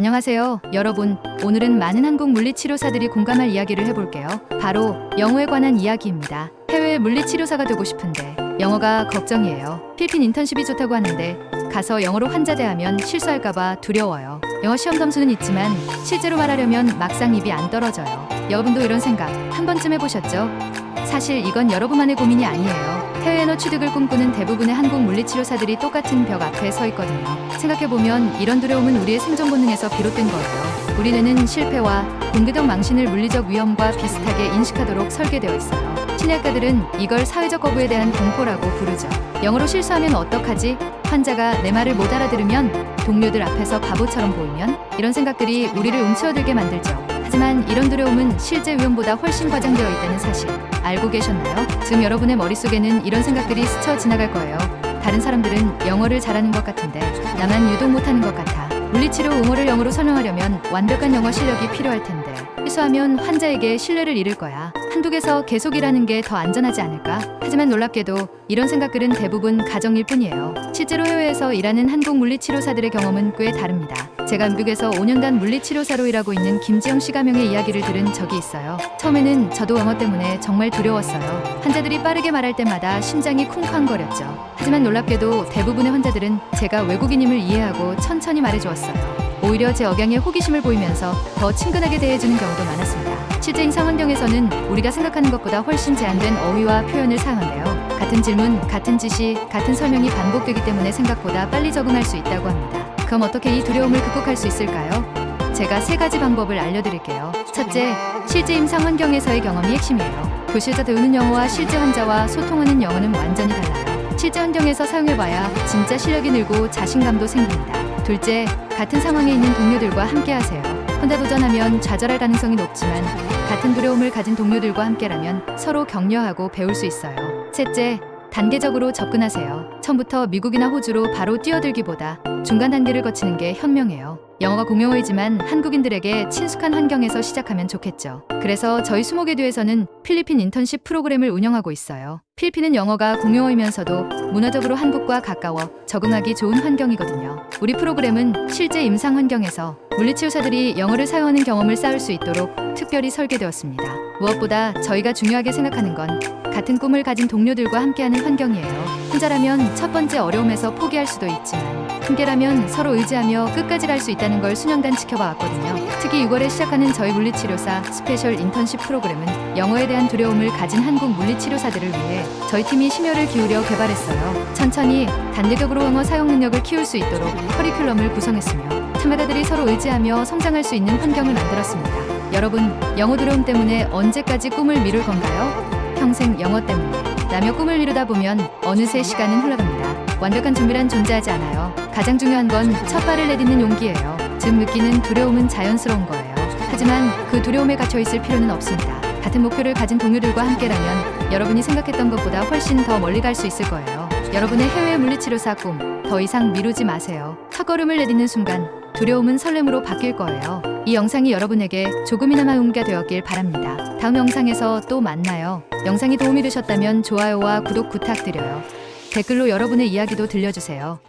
안녕하세요, 여러분. 오늘은 많은 한국 물리치료사들이 공감할 이야기를 해볼게요. 바로 영어에 관한 이야기입니다. 해외 물리치료사가 되고 싶은데 영어가 걱정이에요. 필리핀 인턴십이 좋다고 하는데 가서 영어로 환자 대하면 실수할까봐 두려워요. 영어 시험 점수는 있지만 실제로 말하려면 막상 입이 안 떨어져요. 여러분도 이런 생각 한 번쯤 해보셨죠? 사실 이건 여러분만의 고민이 아니에요. 해외 언어 취득을 꿈꾸는 대부분의 한국 물리치료사들이 똑같은 벽 앞에 서 있거든요. 생각해보면 이런 두려움은 우리의 생존 본능에서 비롯된 거예요. 우리 뇌는 실패와 공개적 망신을 물리적 위험과 비슷하게 인식하도록 설계되어 있어요. 심리학가들은 이걸 사회적 거부에 대한 공포라고 부르죠. 영어로 실수 하면 어떡하지? 환자가 내 말을 못 알아들으면 동료들 앞에서 바보처럼 보이면 이런 생각들이 우리를 움츠러들게 만들죠. 하지만 이런 두려움은 실제 위험보다 훨씬 과장되어 있다는 사실 알고 계셨나요? 지금 여러분의 머릿속에는 이런 생각들이 스쳐 지나갈 거예요. 다른 사람들은 영어를 잘하는 것 같은데 나만 유독 못하는 것 같아. 물리치료 용어를 영어로 설명하려면 완벽한 영어 실력이 필요할 텐데 실수하면 환자에게 신뢰를 잃을 거야. 한두 개서 계속 일하는 게 더 안전하지 않을까? 하지만 놀랍게도 이런 생각들은 대부분 가정일 뿐이에요. 실제로 해외에서 일하는 한국 물리치료사들의 경험은 꽤 다릅니다. 제가 미국에서 5년간 물리치료사로 일하고 있는 김지영 씨가명의 이야기를 들은 적이 있어요. 처음에는 저도 영어 때문에 정말 두려웠어요. 환자들이 빠르게 말할 때마다 심장이 쿵쾅거렸죠. 하지만 놀랍게도 대부분의 환자들은 제가 외국인임을 이해하고 천천히 말해주었어요. 오히려 제 억양에 호기심을 보이면서 더 친근하게 대해주는 경우도 많았습니다. 실제 인상 환경에서는 우리가 생각하는 것보다 훨씬 제한된 어휘와 표현을 사용한대요. 같은 질문, 같은 지시, 같은 설명이 반복되기 때문에 생각보다 빨리 적응할 수 있다고 합니다. 그럼 어떻게 이 두려움을 극복할 수 있을까요? 제가 세 가지 방법을 알려드릴게요. 첫째, 실제 임상 환경에서의 경험이 핵심이에요. 교실에서 배우는 영어와 실제 환자와 소통하는 영어는 완전히 달라요. 실제 환경에서 사용해봐야 진짜 실력이 늘고 자신감도 생깁니다. 둘째, 같은 상황에 있는 동료들과 함께 하세요. 혼자 도전하면 좌절할 가능성이 높지만 같은 두려움을 가진 동료들과 함께라면 서로 격려하고 배울 수 있어요. 셋째, 단계적으로 접근하세요. 처음부터 미국이나 호주로 바로 뛰어들기보다 중간 단계를 거치는 게 현명해요. 영어가 공용어이지만 한국인들에게 친숙한 환경에서 시작하면 좋겠죠. 그래서 저희 수목에듀에서는 필리핀 인턴십 프로그램을 운영하고 있어요. 필리핀은 영어가 공용어이면서도 문화적으로 한국과 가까워 적응하기 좋은 환경이거든요. 우리 프로그램은 실제 임상 환경에서 물리치료사들이 영어를 사용하는 경험을 쌓을 수 있도록 특별히 설계되었습니다. 무엇보다 저희가 중요하게 생각하는 건 같은 꿈을 가진 동료들과 함께하는 환경이에요. 혼자라면 첫 번째 어려움에서 포기할 수도 있지만 함께라면 서로 의지하며 끝까지 갈 수 있다는 걸 수년간 지켜봐 왔거든요. 특히 6월에 시작하는 저희 물리치료사 스페셜 인턴십 프로그램은 영어에 대한 두려움을 가진 한국 물리치료사들을 위해 저희 팀이 심혈을 기울여 개발했어요. 천천히 단계적으로 영어 사용 능력을 키울 수 있도록 커리큘럼을 구성했으며 참가자들이 서로 의지하며 성장할 수 있는 환경을 만들었습니다. 여러분, 영어 두려움 때문에 언제까지 꿈을 미룰 건가요? 평생 영어 때문에. 라며 꿈을 이루다 보면 어느새 시간은 흘러갑니다. 완벽한 준비란 존재하지 않아요. 가장 중요한 건 첫 발을 내딛는 용기예요. 지금 느끼는 두려움은 자연스러운 거예요. 하지만 그 두려움에 갇혀 있을 필요는 없습니다. 같은 목표를 가진 동료들과 함께라면 여러분이 생각했던 것보다 훨씬 더 멀리 갈 수 있을 거예요. 여러분의 해외 물리치료사 꿈 더 이상 미루지 마세요. 첫 걸음을 내딛는 순간 두려움은 설렘으로 바뀔 거예요. 이 영상이 여러분에게 조금이나마 용기가 되었길 바랍니다. 다음 영상에서 또 만나요. 영상이 도움이 되셨다면 좋아요와 구독 부탁드려요. 댓글로 여러분의 이야기도 들려주세요.